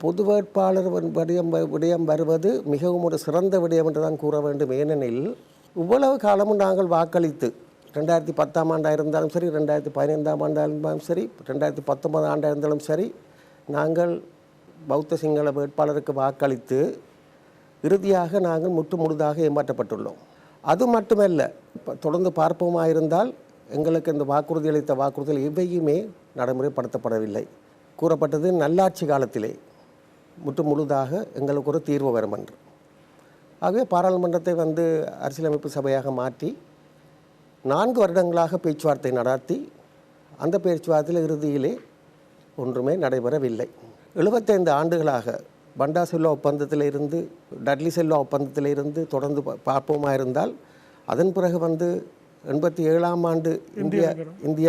பொது வேட்பாளர் விடயம் வ- விடயம் வருவது மிகவும் ஒரு சிறந்த விடயம் என்று தான் கூற வேண்டும். ஏனெனில் இவ்வளவு காலமும் நாங்கள் வாக்களித்து ரெண்டாயிரத்தி பத்தாம் ஆண்டாக இருந்தாலும் சரி ரெண்டாயிரத்தி பதினைந்தாம் ஆண்டாக இருந்தாலும் சரி ரெண்டாயிரத்தி பத்தொன்பது ஆண்டாக இருந்தாலும் சரி நாங்கள் பௌத்த சிங்கள வேட்பாளருக்கு வாக்களித்து இறுதியாக நாங்கள் முற்று முழுதாக ஏமாற்றப்பட்டுள்ளோம். அது மட்டுமல்ல தொடர்ந்து பார்ப்போமாக இருந்தால் எங்களுக்கு இந்த வாக்குறுதி அளித்த வாக்குறுதிகள் எவையுமே நடைமுறைப்படுத்தப்படவில்லை. கூறப்பட்டது நல்லாட்சி காலத்திலே. முற்று முழுதாக எங்களுக்கு ஒரு தீர்வு வரும் என்று. ஆகவே பாராளுமன்றத்தை வந்து அரசியலமைப்பு சபையாக மாற்றி நான்கு வருடங்களாக பேச்சுவார்த்தை நடத்தி அந்த பேச்சுவார்த்தையில் இறுதியிலே ஒன்றுமே நடைபெறவில்லை. எழுபத்தைந்து ஆண்டுகளாக பண்டா செல்வா ஒப்பந்தத்தில் இருந்து டட்லி செல்வா ஒப்பந்தத்தில் இருந்து தொடர்ந்து பார்ப்போமா இருந்தால் அதன் பிறகு வந்து எண்பத்தி ஏழாம் ஆண்டு இந்திய இந்திய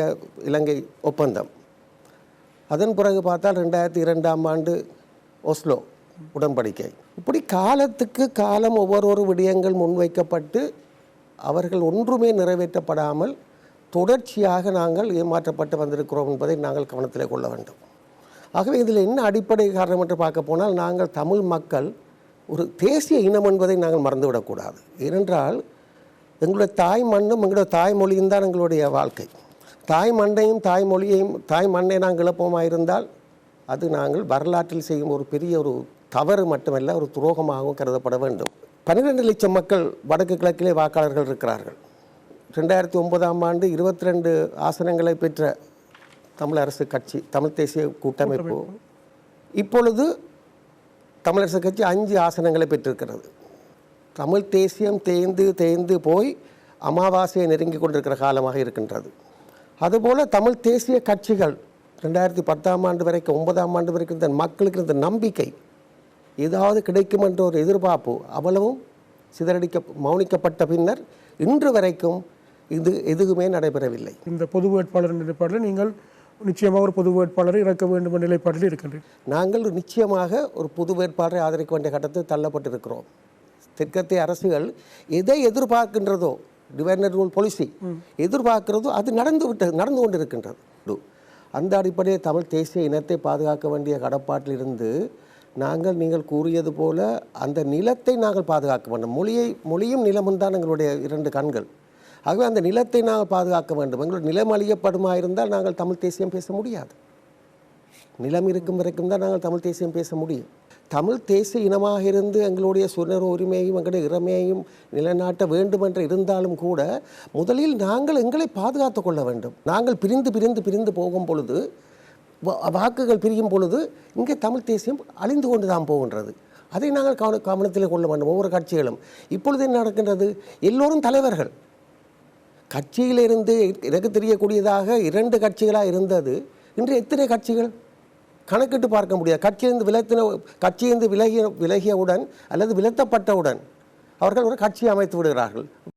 இலங்கை ஒப்பந்தம். அதன் பிறகு பார்த்தால் ரெண்டாயிரத்தி இரண்டாம் ஆண்டு ஒஸ்லோ உடன்படிக்கை. இப்படி காலத்துக்கு காலம் ஒவ்வொரு விடயங்கள் முன்வைக்கப்பட்டு அவர்கள் ஒன்றுமே நிறைவேற்றப்படாமல் தொடர்ச்சியாக நாங்கள் ஏமாற்றப்பட்டு வந்திருக்கிறோம் என்பதை நாங்கள் கவனத்தில் கொள்ள வேண்டும். ஆகவே இதில் என்ன அடிப்படை காரணம் என்று பார்க்க போனால் நாங்கள் தமிழ் மக்கள் ஒரு தேசிய இனம் என்பதை நாங்கள் மறந்துவிடக்கூடாது. ஏனென்றால் எங்களுடைய தாய் மண்ணும் எங்களுடைய தாய்மொழியும் தான் எங்களுடைய வாழ்க்கை. தாய் மண்ணையும் தாய்மொழியையும் தாய் மண்ணை நாங்கள் இழப்போமாக இருந்தால் அது நாங்கள் வரலாற்றில் செய்யும் ஒரு பெரிய ஒரு தவறு மட்டுமல்ல ஒரு துரோகமாகவும் கருதப்பட வேண்டும். பன்னிரெண்டு லட்சம் மக்கள் வடக்கு கிழக்கிலே வாக்காளர்கள் இருக்கிறார்கள். ரெண்டாயிரத்தி ஒன்பதாம் ஆண்டு இருபத்தி ரெண்டு ஆசனங்களை பெற்ற தமிழரசு கட்சி தமிழ் தேசிய கூட்டமைப்பு. இப்பொழுது தமிழரசு கட்சி அஞ்சு ஆசனங்களை பெற்றிருக்கிறது. தமிழ் தேசியம் தேய்ந்து தேய்ந்து போய் அமாவாசையை நெருங்கி கொண்டிருக்கிற காலமாக இருக்கின்றது. அதுபோல் தமிழ் தேசிய கட்சிகள் ரெண்டாயிரத்தி பத்தாம் ஆண்டு வரைக்கும் ஒன்பதாம் ஆண்டு வரைக்கும் இந்த மக்களுக்கு இருந்த நம்பிக்கை ஏதாவது கிடைக்கும் என்ற ஒரு எதிர்பார்ப்பு அவ்வளவும் சிதறடிக்க மௌனிக்கப்பட்ட பின்னர் இன்று வரைக்கும் இது எதுவுமே நடைபெறவில்லை. இந்த பொது வேட்பாளர் நிலைப்பாட்டில் நீங்கள் நிச்சயமாக ஒரு பொது வேட்பாளரை இறக்க வேண்டும் என்ற நிலைப்பாட்டில் இருக்கின்றீர்கள். நாங்கள் நிச்சயமாக ஒரு புது வேட்பாளரை ஆதரிக்க வேண்டிய கட்டத்தில் தள்ளப்பட்டிருக்கிறோம். தெற்கத்திய அரசுகள் எதை எதிர்பார்க்கின்றதோ டிவைனர் ரூல் பாலிசி எதிர்பார்க்கிறதோ அது நடந்து விட்டது நடந்து கொண்டிருக்கின்றது. அந்த அடிப்படையில் தமிழ் தேசிய இனத்தை பாதுகாக்க வேண்டிய கடப்பாட்டிலிருந்து நாங்கள் நீங்கள் கூறியது போல அந்த நிலத்தை நாங்கள் பாதுகாக்க வேண்டும். மொழியை மொழியும் நிலமும் தான் எங்களுடைய இரண்டு கண்கள். ஆகவே அந்த நிலத்தை நாங்கள் பாதுகாக்க வேண்டும். எங்களுடைய நிலம் அழியப்படுமா இருந்தால் நாங்கள் தமிழ் தேசியம் பேச முடியாது. நிலம் இருக்கும் வரைக்கும் தான் நாங்கள் தமிழ் தேசியம் பேச முடியும். தமிழ் தேசிய இனமாக இருந்து எங்களுடைய சுதந்திர உரிமையையும் எங்களுடைய இறமையையும் நிலைநாட்ட வேண்டும் என்று இருந்தாலும் கூட முதலில் நாங்கள் எங்களை பாதுகாத்து கொள்ள வேண்டும். நாங்கள் பிரிந்து பிரிந்து பிரிந்து போகும் பொழுது வாக்குகள் பிரியும் பொழுது இங்கே தமிழ் தேசியம் அழிந்து கொண்டு தான் போகின்றது. அதை நாங்கள் கவன கவனத்தில் கொள்ள வேண்டும் ஒவ்வொரு கட்சிகளும். இப்பொழுது என்ன நடக்கின்றது? எல்லோரும் தலைவர்கள். கட்சியிலிருந்து எனக்கு தெரியக்கூடியதாக இரண்டு கட்சிகளாக இருந்தது. இன்று எத்தனை கட்சிகள்? கணக்கிட்டு பார்க்க முடியாது. கட்சியிலிருந்து விலத்தின கட்சியிலிருந்து விலகிய விலகியவுடன் அல்லது விலத்தப்பட்டவுடன் அவர்கள் ஒரு கட்சி அமைத்து விடுகிறார்கள்.